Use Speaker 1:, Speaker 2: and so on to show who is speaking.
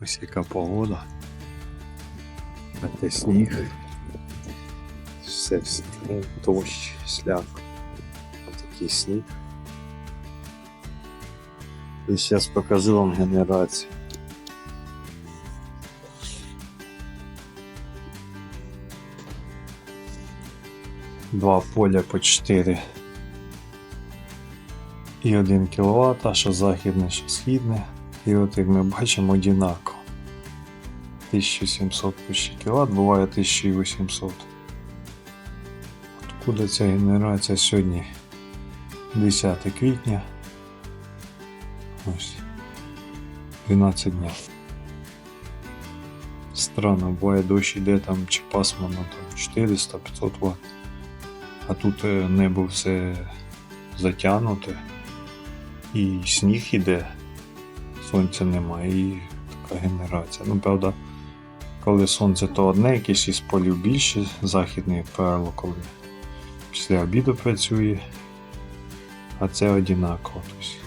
Speaker 1: Ось яка погода. А те сніг. Все в дощ, сляг. Отакий сніг. І зараз покажу вам генерацію. Два поля по 4 і 1 кВт, що західне, що східне. І от як ми бачимо одинаково. 1700 почти кВт, буває 1800. Откуда ця генерація сьогодні? 10 квітня. Ось. 12 днів. Странно, буває дощ іде там чи пасмурно там 400-500 Вт. А тут е, небо все затягнуте. І сніг іде, сонця немає, і така генерація. Ну, правда, коли сонце, то одне якесь із полів більше, західне перло, коли після обіду працює, а це одинаково. Тобто